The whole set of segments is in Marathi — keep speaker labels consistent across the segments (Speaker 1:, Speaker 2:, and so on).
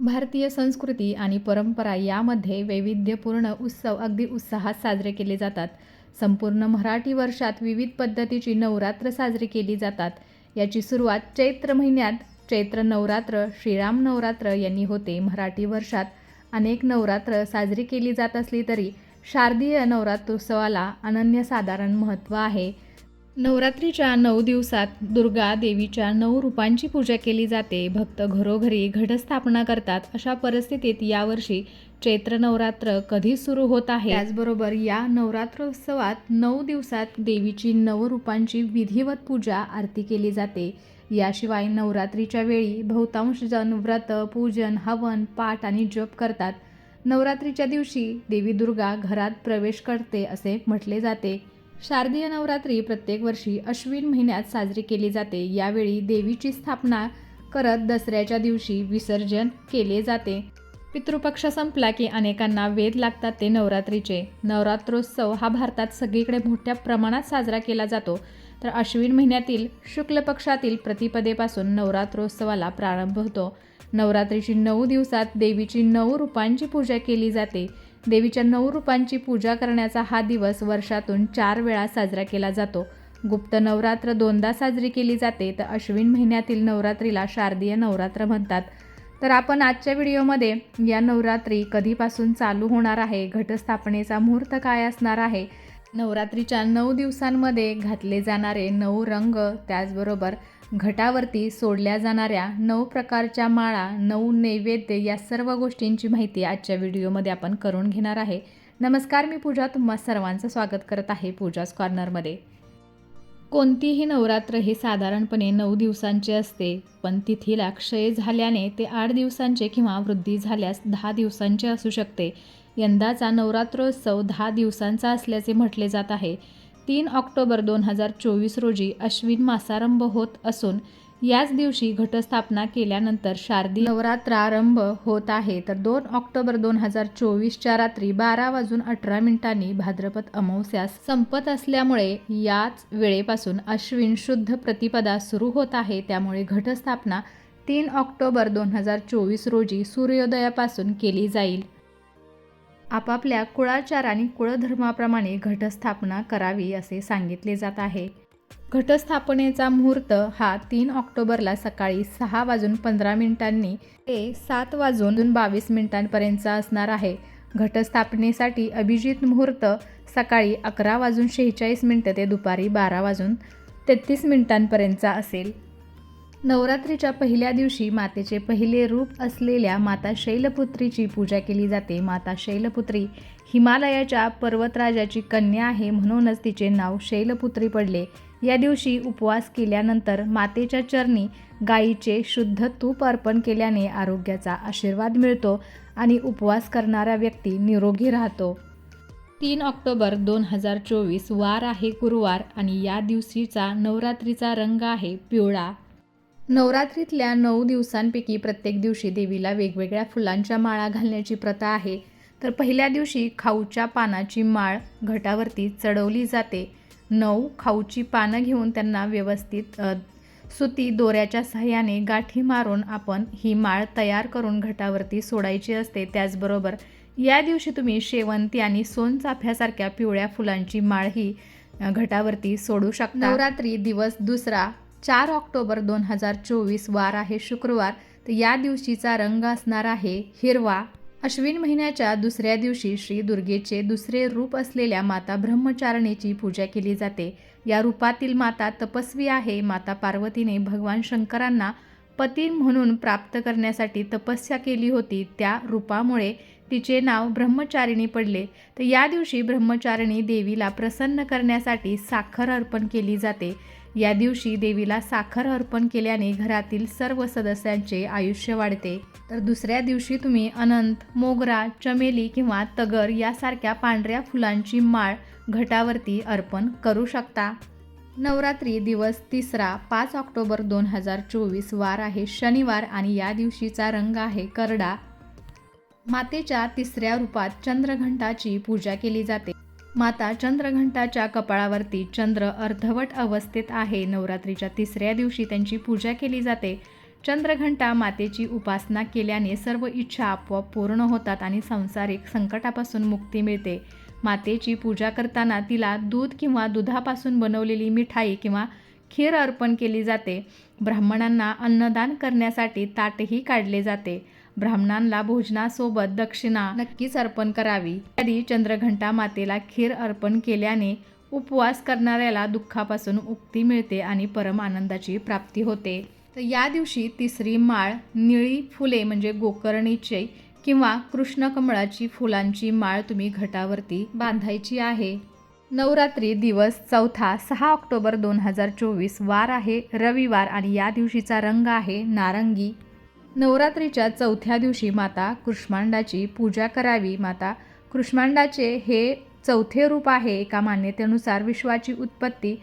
Speaker 1: भारतीय संस्कृती आणि परंपरा यामध्ये वैविध्यपूर्ण उत्सव अगदी उत्साहात साजरे केले जातात. संपूर्ण मराठी वर्षात विविध पद्धतीची नवरात्र साजरी केली जातात. याची सुरुवात चैत्र महिन्यात चैत्र नवरात्र श्रीराम नवरात्र यांनी होते. मराठी वर्षात अनेक नवरात्र साजरी केली जात असली तरी शारदीय नवरात्रोत्सवाला अनन्यसाधारण महत्त्व आहे. नवरात्रीच्या नऊ दिवसात दुर्गा देवीच्या नऊ रूपांची पूजा केली जाते. भक्त घरोघरी घटस्थापना करतात. अशा परिस्थितीत यावर्षी चैत्र नवरात्र कधी सुरू होत आहे? त्याचबरोबर या नवरात्रोत्सवात नऊ दिवसात देवीची नऊ रूपांची विधिवत पूजा आरती केली जाते. याशिवाय नवरात्रीच्या वेळी बहुतांश जण व्रत पूजन हवन पाठ आणि जप करतात. नवरात्रीच्या दिवशी देवी दुर्गा घरात प्रवेश करते असे म्हटले जाते. शारदीय नवरात्री प्रत्येक वर्षी अश्विन महिन्यात साजरी केली जाते. यावेळी देवीची स्थापना करत दसऱ्याच्या दिवशी विसर्जन केले जाते. पितृपक्ष संपला की अनेकांना वेद लागतात ते नवरात्रीचे. नवरात्रोत्सव हा भारतात सगळीकडे मोठ्या प्रमाणात साजरा केला जातो. तर अश्विन महिन्यातील शुक्ल पक्षातील प्रतिपदेपासून नवरात्रोत्सवाला प्रारंभ होतो. नवरात्रीची नऊ दिवसात देवीची नऊ रूपांची पूजा केली जाते. देवीच्या नऊ रूपांची पूजा करण्याचा हा दिवस वर्षातून चार वेळा साजरा केला जातो. गुप्त नवरात्र दोनदा साजरी केली जाते तर अश्विन महिन्यातील नवरात्रीला शारदीय नवरात्र म्हणतात. तर आपण आजच्या व्हिडिओमध्ये या नवरात्री कधीपासून चालू होणार आहे घटस्थापनेचा मुहूर्त काय असणार आहे नवरात्रीच्या नऊ दिवसांमध्ये घातले जाणारे नऊ रंग त्याचबरोबर घटावरती सोडल्या जाणाऱ्या नऊ प्रकारच्या माळा नऊ नैवेद्य या सर्व गोष्टींची माहिती आजच्या व्हिडिओमध्ये आपण करून घेणार आहे. नमस्कार मी पूजा. तुम्हा सर्वांचं स्वागत करत आहे पूजाज कॉर्नरमध्ये. कोणतीही नवरात्र हे साधारणपणे नऊ दिवसांचे असते पण तिथीला क्षय झाल्याने ते आठ दिवसांचे किंवा वृद्धी झाल्यास दहा दिवसांचे असू शकते. यंदाचा नवरात्रोत्सव दहा दिवसांचा असल्याचे म्हटले जात आहे. तीन ऑक्टोबर दोन हजार चोवीस रोजी अश्विन मासारंभ होत असून याच दिवशी घटस्थापना केल्यानंतर शारदी नवरात्रारंभ होत आहे. तर दोन ऑक्टोबर दोन हजार चोवीसच्या रात्री बारा वाजून अठरा मिनिटांनी भाद्रपद अमावस्यास संपत असल्यामुळे याच वेळेपासून अश्विन शुद्ध प्रतिपदा सुरू होत आहे. त्यामुळे घटस्थापना तीन ऑक्टोबर दोन हजार चोवीस रोजी सूर्योदयापासून केली जाईल. आपापल्या कुळाचार आणि कुळधर्माप्रमाणे घटस्थापना करावी असे सांगितले जात आहे. घटस्थापनेचा मुहूर्त हा तीन ऑक्टोबरला सकाळी सहा वाजून पंधरा मिनिटांनी ते सात वाजून बावीस मिनिटांपर्यंतचा असणार आहे. घटस्थापनेसाठी अभिजित मुहूर्त सकाळी अकरा वाजून शेहेचाळीस मिनटं ते दुपारी बारा वाजून तेहतीस मिनिटांपर्यंतचा असेल. नवरात्रीच्या पहिल्या दिवशी मातेचे पहिले रूप असलेल्या माता शैलपुत्रीची पूजा केली जाते. माता शैलपुत्री हिमालयाच्या पर्वतराजाची कन्या आहे म्हणूनच तिचे नाव शैलपुत्री पडले. या दिवशी उपवास केल्यानंतर मातेच्या चरणी गायीचे शुद्ध तूप अर्पण केल्याने आरोग्याचा आशीर्वाद मिळतो आणि उपवास करणारा व्यक्ती निरोगी राहतो. तीन ऑक्टोबर दोन हजार चोवीस वार आहे गुरुवार आणि या दिवशीचा नवरात्रीचा रंग आहे पिवळा. नवरात्रीतल्या नऊ दिवसांपैकी प्रत्येक दिवशी देवीला वेगवेगळ्या फुलांच्या माळा घालण्याची प्रथा आहे. तर पहिल्या दिवशी खाऊच्या पानाची माळ घटावरती चढवली जाते. नऊ खाऊची पानं घेऊन त्यांना व्यवस्थित सुती दोऱ्याच्या सहाय्याने गाठी मारून आपण ही माळ तयार करून घटावरती सोडायची असते. त्याचबरोबर या दिवशी तुम्ही शेवंती आणि सोनचाफ्यासारख्या पिवळ्या फुलांची माळ ही घटावरती सोडू शकता. नवरात्री दिवस दुसरा चार ऑक्टोबर दोन हजार चोवीस वार आहे शुक्रवार तर या दिवशीचा रंग असणार आहे हिरवा. अश्विन महिन्याच्या दुसऱ्या दिवशी श्री दुर्गेचे दुसरे रूप असलेल्या माता ब्रह्मचारिणीची पूजा केली जाते. या रूपातील माता तपस्वी आहे. माता पार्वतीने भगवान शंकरांना पती म्हणून प्राप्त करण्यासाठी तपस्या केली होती. त्या रूपामुळे तिचे नाव ब्रह्मचारिणी पडले. तर या दिवशी ब्रह्मचारिणी देवीला प्रसन्न करण्यासाठी साखर अर्पण केली जाते. या दिवशी देवीला साखर अर्पण केल्याने घरातील सर्व सदस्यांचे आयुष्य वाढते. तर दुसऱ्या दिवशी तुम्ही अनंत मोगरा चमेली किंवा तगर यासारख्या पांढऱ्या फुलांची माळ घटावरती अर्पण करू शकता. नवरात्री दिवस तिसरा पाच ऑक्टोबर दोन हजार चोवीस वार आहे. शनिवार आणि या दिवशीचा रंग आहे करडा. मातेच्या तिसऱ्या रूपात चंद्रघंटाची पूजा केली जाते. माता चंद्रघंटाच्या कपाळावरती चंद्र अर्धवट अवस्थेत आहे. नवरात्रीच्या तिसऱ्या दिवशी त्यांची पूजा केली जाते. चंद्रघंटा मातेची उपासना केल्याने सर्व इच्छा आपोआप पूर्ण होतात आणि संसारिक संकटापासून मुक्ती मिळते. मातेची पूजा करताना तिला दूध किंवा दुधापासून बनवलेली मिठाई किंवा खीर अर्पण केली जाते. ब्राह्मणांना अन्नदान करण्यासाठी ताटही काढले जाते. ब्राह्मणांना भोजनासोबत दक्षिणा नक्कीच अर्पण करावी. आधी चंद्रघंटा मातेला खीर अर्पण केल्याने उपवास करणाऱ्याला दुःखापासून मुक्ती मिळते आणि परम आनंदाची प्राप्ती होते. तर या दिवशी तिसरी माळ निळी फुले म्हणजे गोकर्णीचे किंवा कृष्णकमळाची फुलांची माळ तुम्ही घटावरती बांधायची आहे. नवरात्री दिवस चौथा सहा ऑक्टोबर दोन हजार चोवीस वार आहे. रविवार आणि या दिवशीचा रंग आहे नारंगी. नवरात्रीच्या चौथ्या दिवशी माता कृष्मांडाची पूजा करावी. माता कृष्मांडाचे हे चौथे रूप आहे. एका मान्यतेनुसार विश्वाची उत्पत्ती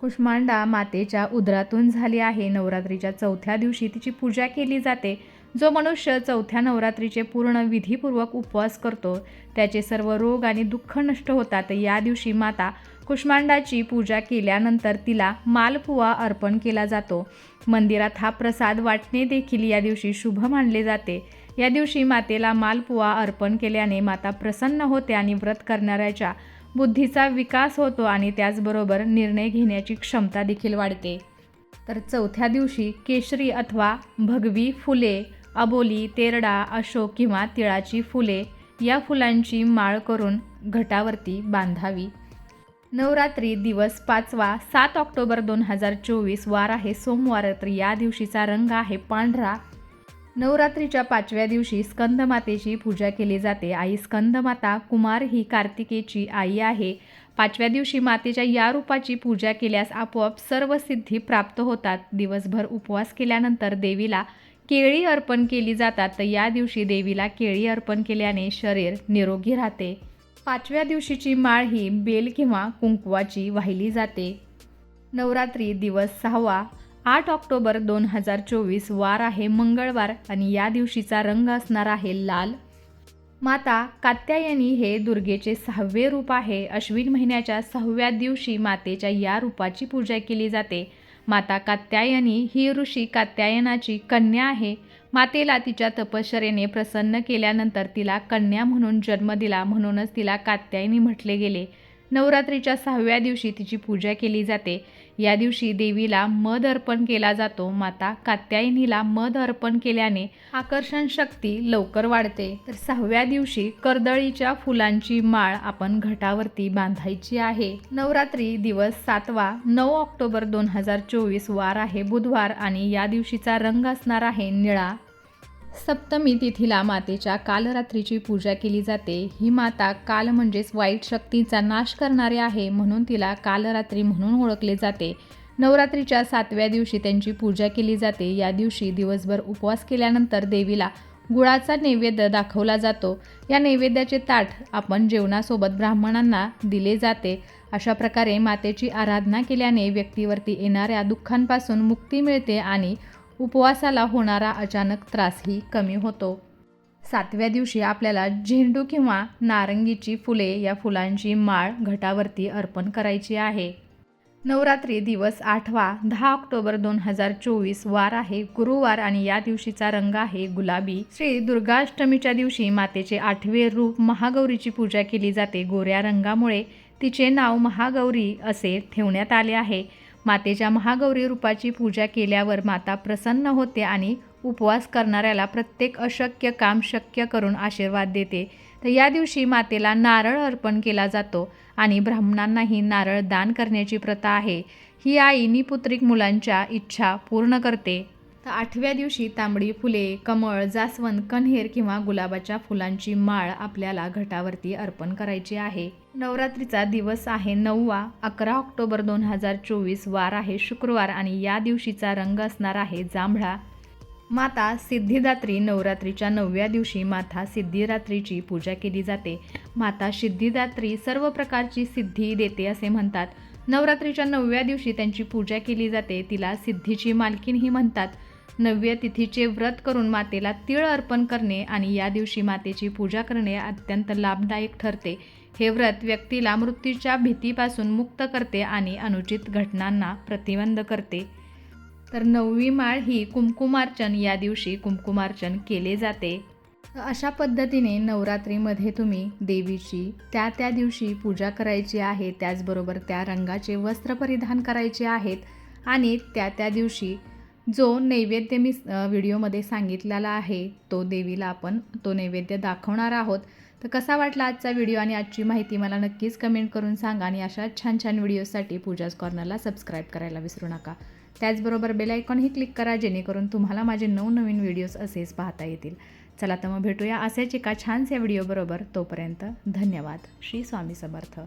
Speaker 1: कुष्मांडा मातेच्या उदरातून झाली आहे. नवरात्रीच्या चौथ्या दिवशी तिची पूजा केली जाते. जो मनुष्य चौथ्या नवरात्रीचे पूर्ण विधीपूर्वक उपवास करतो त्याचे सर्व रोग आणि दुःख नष्ट होतात. या दिवशी माता कुष्मांडाची पूजा केल्यानंतर तिला मालपुवा अर्पण केला जातो. मंदिरात हा प्रसाद वाटणे देखील या दिवशी शुभ मानले जाते. या दिवशी मातेला मालपुवा अर्पण केल्याने माता प्रसन्न होते आणि व्रत करणाऱ्याच्या बुद्धीचा विकास होतो आणि त्याचबरोबर निर्णय घेण्याची क्षमता देखील वाढते. तर चौथ्या दिवशी केशरी अथवा भगवी फुले अबोली तेरडा अशोक किंवा तिळाची फुले या फुलांची माळ करून घटावरती बांधावी. नवरात्री दिवस पाचवा सात ऑक्टोबर दोन हजार चोवीस वार आहे. सोमवार या दिवशीचा रंग आहे पांढरा. नवरात्रीच्या पाचव्या दिवशी स्कंदमातेची पूजा केली जाते. आई स्कंदमाता कुमार ही कार्तिकेची आई आहे. पाचव्या दिवशी मातेच्या या रूपाची पूजा केल्यास आपोआप सर्व सिद्धी प्राप्त होतात. दिवसभर उपवास केल्यानंतर देवीला केळी अर्पण केली जातात. तर या दिवशी देवीला केळी अर्पण केल्याने शरीर निरोगी राहते. पाचव्या दिवशीची माळ ही बेल किंवा कुंकवाची वाहिली जाते. नवरात्री दिवस सहावा आठ ऑक्टोबर दोन हजार चोवीस वार आहे मंगळवार आणि या दिवशीचा रंग असणार आहे लाल. माता कात्यायनी हे दुर्गेचे सहावे रूप आहे. अश्विन महिन्याच्या सहाव्या दिवशी मातेच्या या रूपाची पूजा केली जाते. माता कात्यायनी ही ऋषी कात्यायनाची कन्या आहे. मातेला तिच्या तपश्चरेने प्रसन्न केल्यानंतर तिला कन्या म्हणून जन्म दिला म्हणूनच तिला कात्यायनी म्हटले गेले. नवरात्रीच्या सहाव्या दिवशी तिची पूजा केली जाते. या दिवशी देवीला मध अर्पण केला जातो. माता कात्यायनीला मध अर्पण केल्याने आकर्षण शक्ती लवकर वाढते. तर सहाव्या दिवशी कर्दळीच्या फुलांची माळ आपण घटावरती बांधायची आहे. नवरात्री दिवस सातवा नऊ ऑक्टोबर दोन हजार चोवीस वार आहे बुधवार आणि या दिवशीचा रंग असणार आहे निळा. सप्तमी तिथीला मातेच्या कालरात्रीची पूजा केली जाते. ही माता काल म्हणजेच वाईट शक्तींचा नाश करणारी आहे म्हणून तिला कालरात्री म्हणून ओळखले जाते. नवरात्रीच्या सातव्या दिवशी त्यांची पूजा केली जाते. या दिवशी दिवसभर उपवास केल्यानंतर देवीला गुळाचा नैवेद्य दाखवला जातो. या नैवेद्याचे ताट आपण जेवणासोबत ब्राह्मणांना दिले जाते. अशा प्रकारे मातेची आराधना केल्याने व्यक्तीवरती येणाऱ्या दुःखांपासून मुक्ती मिळते आणि उपवासाला होणारा अचानक त्रासही कमी होतो. सातव्या दिवशी आपल्याला झेंडू किंवा नारंगीची फुले या फुलांची माळ घटावरती अर्पण करायची आहे. नवरात्री दिवस आठवा दहा ऑक्टोबर दोन हजार चोवीस वार आहे. गुरुवार आणि या दिवशीचा रंग आहे गुलाबी. श्री दुर्गाष्टमीच्या दिवशी मातेचे आठवे रूप महागौरीची पूजा केली जाते. गोऱ्या रंगामुळे तिचे नाव महागौरी असे ठेवण्यात आले आहे. मातेच्या महागौरी रूपाची पूजा केल्यावर माता प्रसन्न होते आणि उपवास करणाऱ्याला प्रत्येक अशक्य काम शक्य करून आशीर्वाद देते. तर या दिवशी मातेला नारळ अर्पण केला जातो आणि ब्राह्मणांनाही नारळ दान करण्याची प्रथा आहे. ही आई निपुत्रिक मुलांच्या इच्छा पूर्ण करते. तर आठव्या दिवशी तांबडी फुले कमळ जास्वंद कण्हेर किंवा गुलाबाच्या फुलांची माळ आपल्याला घटावरती अर्पण करायची आहे. नवरात्रीचा दिवस आहे. नववा अकरा ऑक्टोबर दोन हजार चोवीस वार आहे. शुक्रवार आणि या दिवशीचा रंग असणार आहे जांभळा. माता सिद्धिदात्री नवरात्रीच्या नवव्या दिवशी माता सिद्धिदात्रीची पूजा केली जाते. माता सिद्धिदात्री सर्व प्रकारची सिद्धी देते असे म्हणतात. नवरात्रीच्या नवव्या दिवशी त्यांची पूजा केली जाते. तिला सिद्धीची मालकीनही म्हणतात. नव्य तिथीचे व्रत करून मातेला तिळ अर्पण करणे आणि या दिवशी मातेची पूजा करणे अत्यंत लाभदायक ठरते. हे व्रत व्यक्तीला मृत्यूच्या भीतीपासून मुक्त करते आणि अनुचित घटनांना प्रतिबंध करते. तर नववी माळ ही कुमकुमार्चन या दिवशी कुमकुमार्चन केले जाते. अशा पद्धतीने नवरात्रीमध्ये तुम्ही देवीची त्या त्या दिवशी पूजा करायची आहे त्याचबरोबर त्या रंगाचे वस्त्र परिधान करायचे आहेत आणि त्या त्या दिवशी जो नैवेद्य मी व्हिडिओमध्ये सांगितलेला आहे तो देवीला आपण तो नैवेद्य दाखवणार आहोत. तर कसा वाटला आजचा व्हिडिओ आणि आजची माहिती मला नक्कीच कमेंट करून सांगा आणि अशा छान छान व्हिडिओसाठी पूजाज कॉर्नरला सबस्क्राईब करायला विसरू नका. त्याचबरोबर बेलायकॉनही क्लिक करा जेणेकरून तुम्हाला माझे नवनवीन व्हिडिओज असेच पाहता येतील. चला तर मग भेटूया असेच एका छानशा व्हिडिओबरोबर. तोपर्यंत धन्यवाद. श्री स्वामी समर्थ.